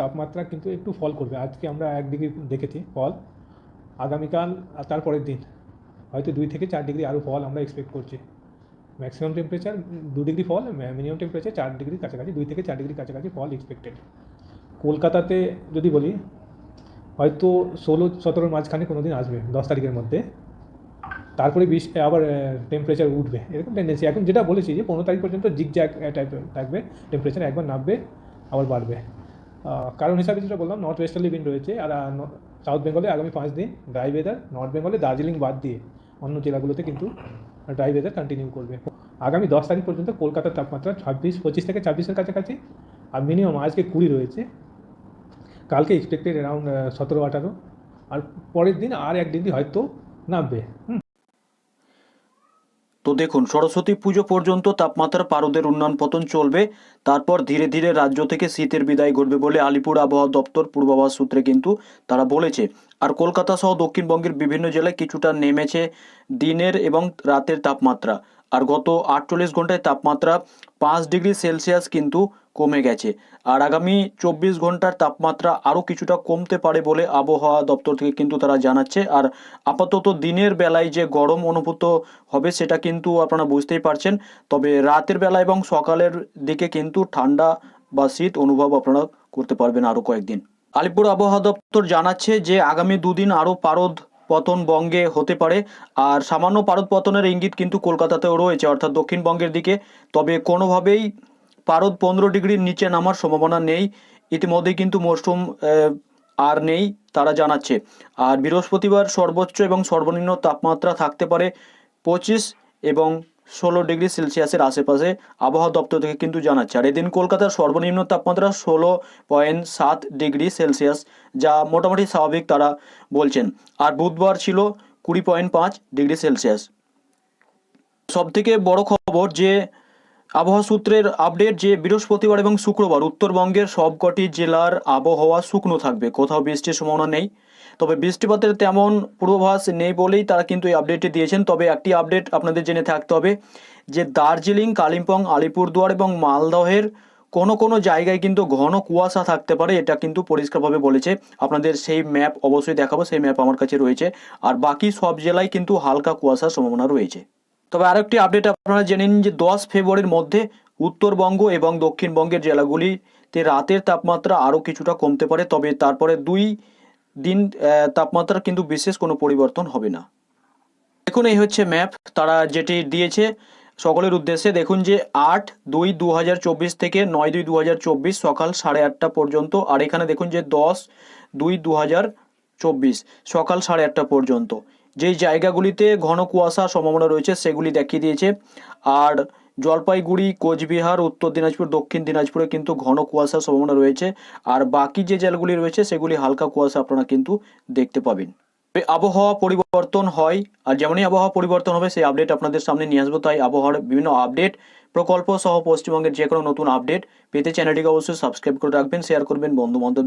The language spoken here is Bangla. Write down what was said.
তাপমাত্রা কিন্তু একটু ফল করবে। আজকে আমরা এক ডিগ্রি দেখেছি ফল আগামীকাল আর তার পরের দিন হয়তো দুই থেকে চার ডিগ্রি আরও ফল আমরা এক্সপেক্ট করছি। ম্যাক্সিমাম টেম্পারেচার দু ডিগ্রি ফল মিনিমাম টেম্পারেচার চার ডিগ্রির কাছাকাছি, দুই থেকে চার ডিগ্রির কাছাকাছি ফল এক্সপেক্টেড কলকাতাতে যদি বলি, হয়তো ষোলো সতেরোর মাঝখানে কোনো দিন আসবে, দশ তারিখের মধ্যে। তারপরে বিশ, আবার টেম্পারেচার উঠবে। এরকম টেন্ডেন্সি এখন যেটা বলেছি যে পনেরো তারিখ পর্যন্ত জিগ জ্যাক টাইপের থাকবে টেম্পারেচার একবার নামবে, আবার বাড়বে। কারণ হিসাবে যেটা বললাম নর্থ ওয়েস্টার্লি উইন্ড রয়েছে, আর সাউথ বেঙ্গলে আগামী পাঁচ দিন ড্রাই ওয়েদার নর্থ বেঙ্গলে দার্জিলিং বাদ দিয়ে অন্য জেলাগুলোতে কিন্তু ড্রাই ওয়েদার কন্টিনিউ করবে। আগামী দশ তারিখ পর্যন্ত কলকাতার তাপমাত্রা ছাব্বিশ, পঁচিশ থেকে ছাব্বিশের কাছাকাছি, আর মিনিমাম আজকে কুড়ি রয়েছে। কালকে এক্সপেক্টেড অ্যারাউন্ড সতেরো, আঠারো, আর পরের দিন আর এক হয়তো নামবে। হুম। তো দেখুন, সরস্বতী পুজো পর্যন্ত তাপমাত্রার পারদের উন্নয়ন পতন চলবে। তারপর ধীরে ধীরে রাজ্য থেকে শীতের বিদায় ঘটবে বলে আলিপুর আবহাওয়া দপ্তর পূর্বাভাস সূত্রে কিন্তু তারা বলেছে। আর কলকাতা সহ দক্ষিণবঙ্গের বিভিন্ন জেলায় কিছুটা নেমেছে দিনের এবং রাতের তাপমাত্রা। আর গত আটচল্লিশ ঘন্টায় তাপমাত্রা পাঁচ ডিগ্রি সেলসিয়াস কিন্তু কমে গেছে। আর আগামী চব্বিশ ঘণ্টার তাপমাত্রা আরও কিছুটা কমতে পারে বলে আবহাওয়া দপ্তর থেকে কিন্তু তারা জানাচ্ছে। আর আপাতত দিনের বেলায় যে গরম অনুভূত হবে সেটা কিন্তু আপনারা বুঝতেই পারছেন। তবে রাতের বেলা এবং সকালের দিকে কিন্তু ঠান্ডা বা শীত অনুভব আপনারা করতে পারবেন আরও কয়েকদিন। আলিপুর আবহাওয়া দপ্তর জানাচ্ছে যে আগামী দুদিন আরও পারদ পতন বঙ্গে হতে পারে। আর সামান্য পারদ পতনের ইঙ্গিত কিন্তু কলকাতাতেও রয়েছে। অর্থাৎ দক্ষিণবঙ্গের দিকে। তবে কোনোভাবেই পারদ পনেরো ডিগ্রির নিচে নামার সম্ভাবনা নেই। ইতিমধ্যেই কিন্তু মরশুম আর নেই তারা জানাচ্ছে। আর বৃহস্পতিবার সর্বোচ্চ এবং সর্বনিম্ন তাপমাত্রা থাকতে পারে পঁচিশ এবং ষোলো ডিগ্রি সেলসিয়াসের আশেপাশে আবহাওয়া দপ্তর থেকে কিন্তু জানাচ্ছে। আর এদিন কলকাতার সর্বনিম্ন তাপমাত্রা ষোলো পয়েন্ট সাত ডিগ্রি সেলসিয়াস, যা মোটামুটি স্বাভাবিক তারা বলছেন। আর বুধবার ছিল কুড়ি পয়েন্ট পাঁচ ডিগ্রি সেলসিয়াস। সবথেকে বড় খবর যে, আবহাওয়া সূত্রের আপডেট যে, বৃহস্পতিবার এবং শুক্রবার উত্তরবঙ্গের সবকটি জেলার আবহাওয়া শুকনো থাকবে। কোথাও বৃষ্টির সম্ভাবনা নেই। তবে বৃষ্টিপাতের তেমন পূর্বাভাস নেই বলেই তারা কিন্তু এই আপডেটটি দিয়েছেন। তবে একটি আপডেট আপনাদের জেনে থাকতে হবে যে দার্জিলিং, কালিম্পং, আলিপুরদুয়ার এবং মালদহের কোনো কোনো জায়গায় কিন্তু ঘন কুয়াশা থাকতে পারে, এটা কিন্তু পরিষ্কারভাবে বলেছে। আপনাদের সেই ম্যাপ অবশ্যই দেখাবো, সেই ম্যাপ আমার কাছে রয়েছে। আর বাকি সব জেলায় কিন্তু হালকা কুয়াশার সম্ভাবনা রয়েছে। তবে আরেকটি আপডেট আপনারা জেনে নিন যে দশ ফেব্রুয়ারির মধ্যে উত্তরবঙ্গ এবং দক্ষিণবঙ্গের জেলাগুলিতে রাতের তাপমাত্রা আরও কিছুটা কমতে পারে, তবে তারপরে দুই দিন আহ, তাপমাত্রার কিন্তু বিশেষ কোনো পরিবর্তন হবে না। দেখুন এই হচ্ছে ম্যাপ। তারা যেটি দিয়েছে সকলের উদ্দেশ্যে দেখুন যে আট দুই দু থেকে নয় দুই দু সকাল সাড়ে আটটা পর্যন্ত আর এখানে দেখুন যে দশ দুই দু সকাল সাড়ে আটটা পর্যন্ত। যেই জায়গাগুলিতে ঘন কুয়াশার সম্ভাবনা রয়েছে সেগুলি দেখিয়ে দিয়েছে। আর জলপাইগুড়ি, কোচবিহার, উত্তর দিনাজপুর, দক্ষিণ দিনাজপুরে কিন্তু ঘন কুয়াশার সম্ভাবনা রয়েছে। আর বাকি যে জেলাগুলি রয়েছে, সেগুলি হালকা কুয়াশা আপনারা কিন্তু দেখতে পাবেন। আবহাওয়া পরিবর্তন হয়, আর যেমনই আবহাওয়া পরিবর্তন হবে, সেই আপডেট আপনাদের সামনে নিয়ে আসব। তাই আবহাওয়ার বিভিন্ন আপডেট প্রকল্প সহ পশ্চিমবঙ্গের যে কোনো নতুন আপডেট পেতে চ্যানেলটিকে অবশ্যই সাবস্ক্রাইব করে রাখবেন শেয়ার করবেন বন্ধু বান্ধব